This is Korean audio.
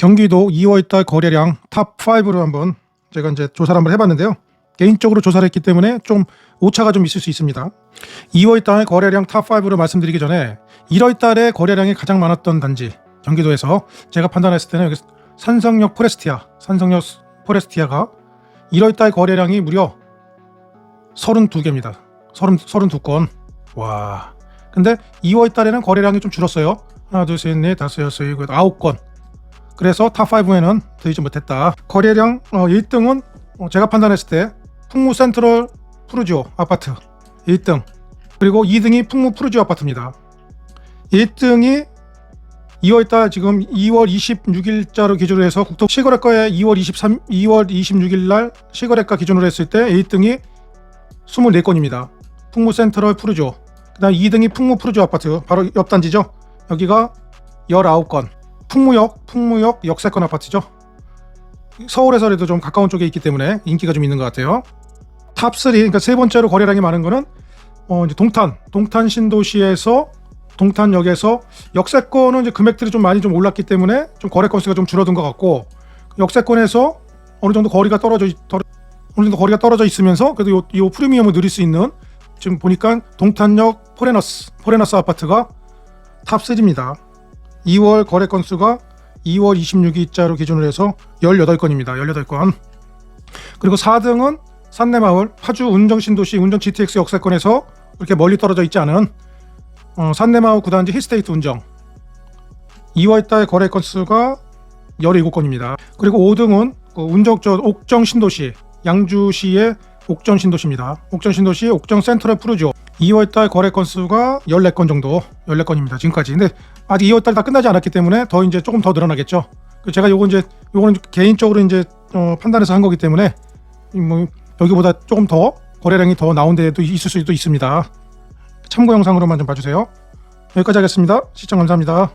경기도 2월달 거래량 탑 5로 한번 제가 이제 조사를 한번 해봤는데요. 개인적으로 조사를 했기 때문에 좀 오차가 좀 있을 수 있습니다. 2월달 거래량 탑 5로 말씀드리기 전에 1월달에 거래량이 가장 많았던 단지 경기도에서 제가 판단했을 때는 여기 산성역 포레스티아, 산성역 포레스티아가 1월달 거래량이 무려 32개입니다. 30, 32건. 와. 근데 2월달에는 거래량이 좀 줄었어요. 하나, 둘, 셋, 넷, 다섯, 여섯, 일곱, 아홉 건. 그래서 탑5에는 들지 못했다. 거래량 어, 1등은 제가 판단했을 때 풍무 센트럴 푸르지오 아파트 1등. 그리고 2등이 풍무 푸르지오 아파트입니다. 1등이 2월달 지금 2월 26일자로 기준으로 해서 국토 시거래가에 2월 23 2월 26일 날 시거래가 기준으로 했을 때 1등이 24건입니다. 풍무 센트럴 푸르지오. 그다음 2등이 풍무 푸르지오 아파트 바로 옆 단지죠. 여기가 19건. 풍무역, 풍무역 역세권 아파트죠. 서울에서라도 좀 가까운 쪽에 있기 때문에 인기가 좀 있는 것 같아요. 탑 3, 그러니까 세 번째로 거래량이 많은 거는 어 이제 동탄, 동탄 신도시에서 동탄역에서 역세권은 이제 금액들이 좀 많이 좀 올랐기 때문에 좀 거래 건수가 좀 줄어든 것 같고 역세권에서 어느 정도 거리가 떨어져 어느 정도 거리가 떨어져 있으면서 그래도 요, 요 프리미엄을 누릴 수 있는 지금 보니까 동탄역 포레너스 포레너스 아파트가 탑 3입니다. 2월 거래 건수가 2월 26일자로 기준으로 해서 18건입니다. 18건. 그리고 4등은 산내마을 파주 운정신도시 운정 GTX 역세권에서 이렇게 멀리 떨어져 있지 않은 어, 산내마을 구단지 힐스테이트 운정 2월달 거래 건수가 17건입니다. 그리고 5등은 그 운정 저 옥정 신도시 양주시의 옥정 신도시입니다. 옥정 신도시 옥정 센트럴 푸르지오 2월달 거래 건수가 14건 정도 14건입니다. 지금까지. 근데 아직 2월달 다 끝나지 않았기 때문에 더 이제 조금 더 늘어나겠죠. 그 제가 요거 이제 요거는 개인적으로 이제 어, 판단해서 한 거기 때문에 이뭐 여기보다 조금 더 거래량이 더 나온 데도 있을 수도 있습니다. 참고 영상으로만 좀 봐주세요. 여기까지 하겠습니다. 시청 감사합니다.